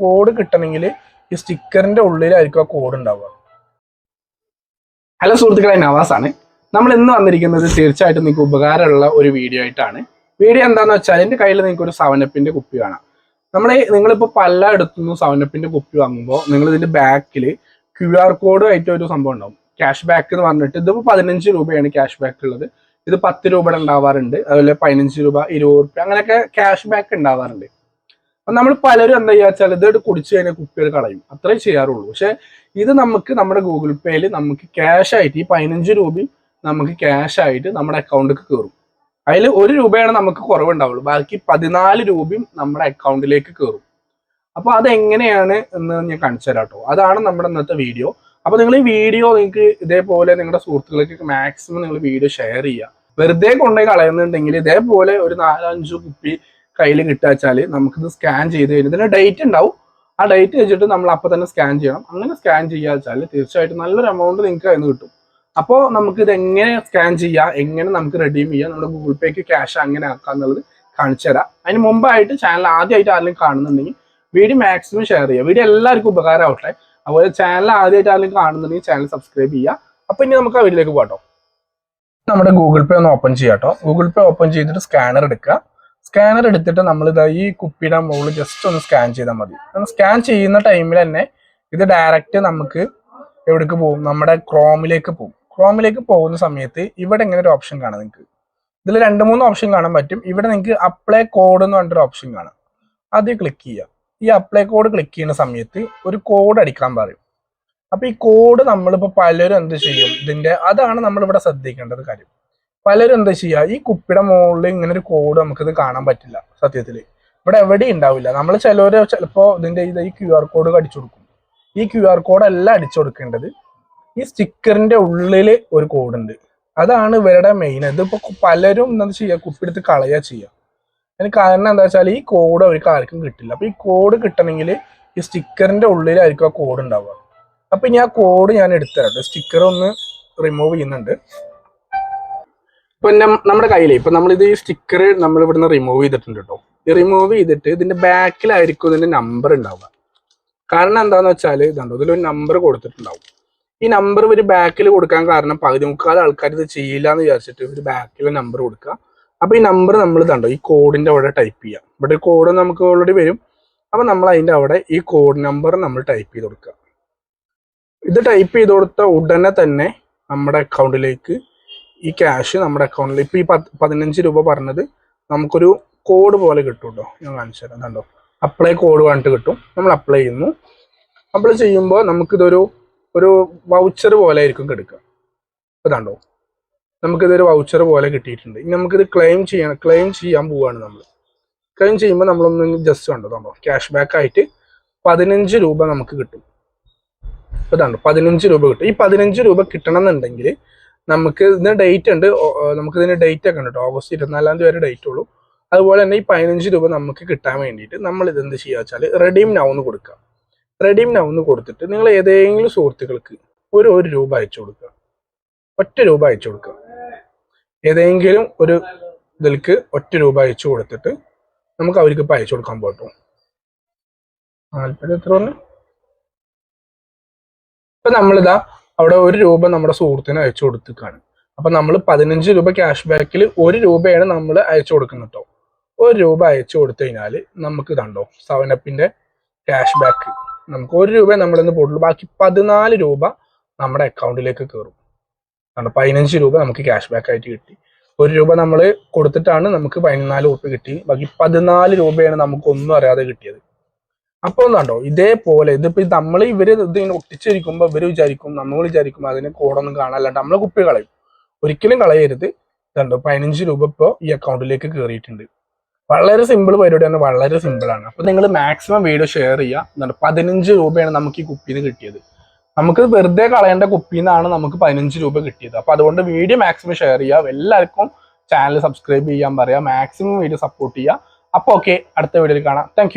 Code കിട്ടണമെങ്കിൽ ഈ സ്റ്റിക്കറിന്റെ ഉള്ളിലായിരിക്കും ആ കോഡ് ഉണ്ടാവുക. ഹലോ സുഹൃത്തുക്കളെ നവാസാണ്. നമ്മൾ ഇന്ന് വന്നിരിക്കുന്നത് തീർച്ചയായിട്ടും നിങ്ങൾക്ക് ഉപകാരമുള്ള ഒരു വീഡിയോ ആയിട്ടാണ്. വീഡിയോ എന്താണെന്ന് വെച്ചാൽ എന്റെ കയ്യിൽ നിങ്ങൾക്ക് ഒരു സവനപ്പിന്റെ കുപ്പി കാണാം നമ്മൾ നിങ്ങളിപ്പോൾ പല ഇടത്തുനിന്നും സവനപ്പിന്റെ കുപ്പി വാങ്ങുമ്പോൾ നിങ്ങൾ ഇതിന്റെ ബാക്കിൽ ക്യു ആർ കോഡ് ആയിട്ട് ഒരു സംഭവം ഉണ്ടാവും. ക്യാഷ് ബാക്ക് എന്ന് പറഞ്ഞിട്ട് ഇതിപ്പോൾ പതിനഞ്ച് രൂപയാണ് ക്യാഷ് ബാക്ക് ഉള്ളത്. ഇത് പത്ത് രൂപയുടെ ഉണ്ടാവാറുണ്ട്. അതുപോലെ പതിനഞ്ച് രൂപ ഇരുപത് രൂപ അങ്ങനെയൊക്കെ ക്യാഷ് ബാക്ക് ഉണ്ടാവാറുണ്ട്. നമ്മൾ പലരും എന്താ വെച്ചാൽ ഇത് കുടിച്ചു കഴിഞ്ഞാൽ കുപ്പികൾ കളയും. അത്രേ ചെയ്യാറുള്ളൂ. പക്ഷെ ഇത് നമുക്ക് നമ്മുടെ ഗൂഗിൾ പേയിൽ നമുക്ക് ക്യാഷ് ആയിട്ട് ഈ പതിനഞ്ച് രൂപയും നമുക്ക് ക്യാഷ് ആയിട്ട് നമ്മുടെ അക്കൗണ്ടിലേക്ക് കയറും അതിൽ ഒരു രൂപയാണ് നമുക്ക് കുറവുണ്ടാവുള്ളൂ. ബാക്കി പതിനാല് രൂപയും നമ്മുടെ അക്കൗണ്ടിലേക്ക് കയറും അപ്പൊ അതെങ്ങനെയാണ് എന്ന് ഞാൻ കാണിച്ചു തരാം കേട്ടോ. അതാണ് നമ്മുടെ ഇന്നത്തെ വീഡിയോ അപ്പോൾ നിങ്ങൾ ഈ വീഡിയോ നിങ്ങൾക്ക് ഇതേപോലെ നിങ്ങളുടെ സുഹൃത്തുക്കൾക്ക് മാക്സിമം നിങ്ങൾ വീഡിയോ ഷെയർ ചെയ്യുക വെറുതെ കൊണ്ടുപോയി കളയുന്നുണ്ടെങ്കിൽ ഇതേപോലെ ഒരു നാലഞ്ച് കുപ്പി കയ്യിൽ കിട്ടുവച്ചാൽ നമുക്കിത് സ്കാൻ ചെയ്ത് കഴിഞ്ഞാൽ ഡേറ്റ് ഉണ്ടാവും. ആ ഡേറ്റ് വെച്ചിട്ട് നമ്മൾ അപ്പൊ തന്നെ സ്കാൻ ചെയ്യണം. അങ്ങനെ സ്കാൻ ചെയ്യുക വെച്ചാൽ തീർച്ചയായിട്ടും നല്ലൊരു എമൗണ്ട് നിങ്ങൾക്ക് അതിന് കിട്ടും. അപ്പോൾ നമുക്ക് ഇത് എങ്ങനെ സ്കാൻ ചെയ്യാം? എങ്ങനെ നമുക്ക് റെഡീം ചെയ്യാം? നമ്മുടെ ഗൂഗിൾ പേക്ക് ക്യാഷ് അങ്ങനെ ആക്കാം എന്നുള്ളത് കാണിച്ചു തരാം. അതിന് മുമ്പായിട്ട് ചാനൽ ആദ്യമായിട്ട് ആരെങ്കിലും കാണുന്നുണ്ടെങ്കിൽ വീഡിയോ മാക്സിമം ഷെയർ ചെയ്യുക. വീഡിയോ എല്ലാവർക്കും ഉപകാരമാവട്ടെ. അതുപോലെ ചാനൽ ആദ്യമായിട്ട് ആരെങ്കിലും കാണുന്നുണ്ടെങ്കിൽ ചാനൽ സബ്സ്ക്രൈബ് ചെയ്യുക. അപ്പോൾ ഇനി നമുക്ക് ആ വീഡിയോയിലേക്ക് പോകട്ടോ നമ്മുടെ ഗൂഗിൾ പേ ഒന്ന് ഓപ്പൺ ചെയ്യാം കേട്ടോ. ഗൂഗിൾ പേ ഓപ്പൺ ചെയ്തിട്ട് സ്കാനർ എടുക്കുക. സ്കാനർ എടുത്തിട്ട് നമ്മൾ ഇതാ ഈ കുപ്പിയുടെ മുകളിൽ ജസ്റ്റ് ഒന്ന് സ്കാൻ ചെയ്താൽ മതി. സ്കാൻ ചെയ്യുന്ന ടൈമിൽ തന്നെ ഇത് ഡയറക്റ്റ് നമുക്ക് എവിടേക്ക് പോകും? നമ്മുടെ ക്രോമിലേക്ക് പോകും. ക്രോമിലേക്ക് പോകുന്ന സമയത്ത് ഇവിടെ ഇങ്ങനെ ഒരു ഓപ്ഷൻ കാണാം നിങ്ങൾക്ക് ഇതിൽ രണ്ട് മൂന്ന് ഓപ്ഷൻ കാണാൻ പറ്റും. ഇവിടെ നിങ്ങൾക്ക് അപ്ലൈ കോഡ് എന്ന് പറഞ്ഞൊരു ഓപ്ഷൻ കാണാം. അത് ക്ലിക്ക് ചെയ്യുക. ഈ അപ്ലൈ കോഡ് ക്ലിക്ക് ചെയ്യുന്ന സമയത്ത് ഒരു കോഡ് അടിക്കാൻ പറയും. അപ്പൊ ഈ കോഡ് നമ്മളിപ്പോൾ പലരും എന്ത് ചെയ്യും? ഇതിന്റെ അതാണ് നമ്മൾ ഇവിടെ ശ്രദ്ധിക്കേണ്ടത് കാര്യം. പലരും എന്താ ചെയ്യുക ഈ കുപ്പിയുടെ മുകളിൽ ഇങ്ങനെ ഒരു കോഡ് നമുക്കിത് കാണാൻ പറ്റില്ല സത്യത്തിൽ. ഇവിടെ എവിടെയും ഉണ്ടാവില്ല. നമ്മൾ ചിലവര് ചിലപ്പോ ഇതിന്റെ ഇത് ഈ ക്യു ആർ കോഡ് അടിച്ചു കൊടുക്കും. ഈ ക്യു ആർ കോഡ് അല്ല അടിച്ചു കൊടുക്കേണ്ടത്. ഈ സ്റ്റിക്കറിന്റെ ഉള്ളിൽ ഒരു കോഡ് ഉണ്ട്. അതാണ് ഇവരുടെ മെയിൻ ഇതിപ്പോ പലരും എന്താ ചെയ്യുക കുപ്പിയെടുത്ത് കളയാ ചെയ്യുക അതിന് കാരണം എന്താ വെച്ചാൽ ഈ കോഡ് അവർക്ക് ആർക്കും കിട്ടില്ല. അപ്പൊ ഈ കോഡ് കിട്ടണമെങ്കിൽ ഈ സ്റ്റിക്കറിന്റെ ഉള്ളിലായിരിക്കും ആ കോഡ് ഉണ്ടാവുക. അപ്പൊ ഇനി ആ കോഡ് ഞാൻ എടുത്തരാം. സ്റ്റിക്കർ ഒന്ന് റിമൂവ് ചെയ്യുന്നുണ്ട്. ഇപ്പൊ നമ്മുടെ കയ്യിൽ ഇപ്പൊ നമ്മളിത് ഈ സ്റ്റിക്കർ നമ്മൾ ഇവിടുന്ന് റിമൂവ് ചെയ്തിട്ടുണ്ട് കേട്ടോ ഈ റിമൂവ് ചെയ്തിട്ട് ഇതിന്റെ ബാക്കിലായിരിക്കും ഇതിന്റെ നമ്പർ ഉണ്ടാവുക കാരണം എന്താന്ന് വെച്ചാൽ ഇതുണ്ടോ ഇതിലൊരു നമ്പർ കൊടുത്തിട്ടുണ്ടാവും. ഈ നമ്പർ ഒരു ബാക്കിൽ കൊടുക്കാൻ കാരണം പകുതി മുക്കാൽ ആൾക്കാർ ഇത് ചെയ്യില്ല എന്ന് വിചാരിച്ചിട്ട് ഒരു ബാക്കിൽ നമ്പർ കൊടുക്കുക. അപ്പൊ ഈ നമ്പർ നമ്മൾ ഇതുണ്ടോ ഈ കോഡിന്റെ അവിടെ ടൈപ്പ് ചെയ്യാം. ഇവിടെ കോഡ് നമുക്ക് ഓൾറെഡി വരും. അപ്പൊ നമ്മൾ അതിന്റെ അവിടെ ഈ കോഡ് നമ്പർ നമ്മൾ ടൈപ്പ് ചെയ്ത് കൊടുക്കുക. ഇത് ടൈപ്പ് ചെയ്ത് കൊടുത്ത ഉടനെ തന്നെ നമ്മുടെ അക്കൗണ്ടിലേക്ക് ഈ ക്യാഷ് നമ്മുടെ അക്കൗണ്ടിൽ ഇപ്പൊ ഈ പത്ത് പതിനഞ്ച് രൂപ പറഞ്ഞത് നമുക്കൊരു കോഡ് പോലെ കിട്ടും കേട്ടോ ഞാൻ കാണിച്ചു തരാം. കണ്ടോ? അപ്ലൈ കോഡ് പറഞ്ഞിട്ട് കിട്ടും. നമ്മൾ അപ്ലൈ ചെയ്യുന്നു. അപ്ലൈ ചെയ്യുമ്പോൾ നമുക്കിതൊരു ഒരു വൗച്ചർ പോലെ ആയിരിക്കും കിടക്കുക ഇതാണ്ടോ നമുക്കിതൊരു വൗച്ചർ പോലെ കിട്ടിയിട്ടുണ്ട്. ഇനി നമുക്കിത് ക്ലെയിം ചെയ്യണം. ക്ലെയിം ചെയ്യാൻ പോവുകയാണ് നമ്മൾ ക്ലെയിം ചെയ്യുമ്പോൾ നമ്മളൊന്ന് ജസ്റ്റ് കണ്ടോ? കണ്ടോ? ക്യാഷ് ബാക്ക് ആയിട്ട് പതിനഞ്ച് രൂപ നമുക്ക് കിട്ടും. ഇതാണ്ടോ പതിനഞ്ച് രൂപ കിട്ടും. ഈ പതിനഞ്ച് രൂപ കിട്ടണം എന്നുണ്ടെങ്കിൽ നമുക്ക് ഇതിന് ഡേറ്റ് ഉണ്ട്. നമുക്ക് ഇതിന് ഡേറ്റ് ഒക്കെ ഉണ്ട് കേട്ടോ ഓഗസ്റ്റ് ഇരുപത്തിനാലാം തീയതി വരെ ഡേറ്റ് ഉള്ളൂ. അതുപോലെ തന്നെ ഈ പതിനഞ്ച് രൂപ നമുക്ക് കിട്ടാൻ വേണ്ടിയിട്ട് നമ്മൾ ഇത് എന്ത് ചെയ്യുക വെച്ചാൽ റെഡീം നൗ എന്ന് കൊടുക്കുക. റെഡീം നൗ എന്ന് കൊടുത്തിട്ട് നിങ്ങൾ ഏതെങ്കിലും സുഹൃത്തുക്കൾക്ക് ഒരു ഒരു രൂപ അയച്ചു കൊടുക്കുക. ഒറ്റ രൂപ അയച്ചു കൊടുക്കുക. ഏതെങ്കിലും ഒരു ഇതിൽക്ക് ഒറ്റ രൂപ അയച്ചു കൊടുത്തിട്ട് നമുക്ക് അവർക്ക് ഇപ്പം അയച്ചു കൊടുക്കാൻ പോട്ടോ നാൽപ്പത് എത്ര ഇപ്പൊ നമ്മളിതാ അവിടെ ഒരു രൂപ നമ്മുടെ സുഹൃത്തിന് അയച്ചു കൊടുത്തിക്കാണ്. അപ്പൊ നമ്മൾ പതിനഞ്ച് രൂപ ക്യാഷ് ബാക്കിൽ ഒരു രൂപയാണ് നമ്മൾ അയച്ചു കൊടുക്കുന്നത് കേട്ടോ ഒരു രൂപ അയച്ചു കൊടുത്തു കഴിഞ്ഞാൽ നമുക്ക് ഇതുണ്ടോ സെവനപ്പിന്റെ ക്യാഷ് ബാക്ക് നമുക്ക് ഒരു രൂപ നമ്മളിന്ന് പോയിട്ടുള്ളൂ ബാക്കി പതിനാല് രൂപ നമ്മുടെ അക്കൗണ്ടിലേക്ക് കയറും കണ്ടോ പതിനഞ്ച് രൂപ നമുക്ക് ക്യാഷ് ബാക്ക് ആയിട്ട് കിട്ടി. ഒരു രൂപ നമ്മൾ കൊടുത്തിട്ടാണ് നമുക്ക് പതിനാല് രൂപ കിട്ടി. ബാക്കി പതിനാല് രൂപയാണ് നമുക്ക് ഒന്നും അറിയാതെ കിട്ടിയത്. അപ്പൊ ഒന്നാണ്ടോ ഇതേപോലെ ഇതിപ്പോ നമ്മൾ ഇവർ ഇത് ഇങ്ങനെ ഒട്ടിച്ചിരിക്കുമ്പോ ഇവർ വിചാരിക്കും നമ്മൾ വിചാരിക്കും അതിന് കോഡൊന്നും കാണാനല്ലാണ്ട് നമ്മളെ കുപ്പി കളയും. ഒരിക്കലും കളയരുത്. ഇതുണ്ടോ പതിനഞ്ച് രൂപ ഇപ്പോ ഈ അക്കൗണ്ടിലേക്ക് കയറിയിട്ടുണ്ട് വളരെ സിമ്പിൾ പരിപാടിയാണ് വളരെ സിമ്പിൾ ആണ്. അപ്പൊ നിങ്ങൾ മാക്സിമം വീഡിയോ ഷെയർ ചെയ്യുക. എന്താണ് പതിനഞ്ച് രൂപയാണ് നമുക്ക് ഈ കുപ്പിന്ന് കിട്ടിയത്. നമുക്ക് വെറുതെ കളയേണ്ട കുപ്പിന്നാണ് നമുക്ക് പതിനഞ്ച് രൂപ കിട്ടിയത്. അപ്പൊ അതുകൊണ്ട് വീഡിയോ മാക്സിമം ഷെയർ ചെയ്യുക. എല്ലാവർക്കും ചാനൽ സബ്സ്ക്രൈബ് ചെയ്യാൻ പറയാം. മാക്സിമം വീഡിയോ സപ്പോർട്ട് ചെയ്യുക. അപ്പൊ ഓക്കെ അടുത്ത വീഡിയോയിൽ കാണാം. താങ്ക്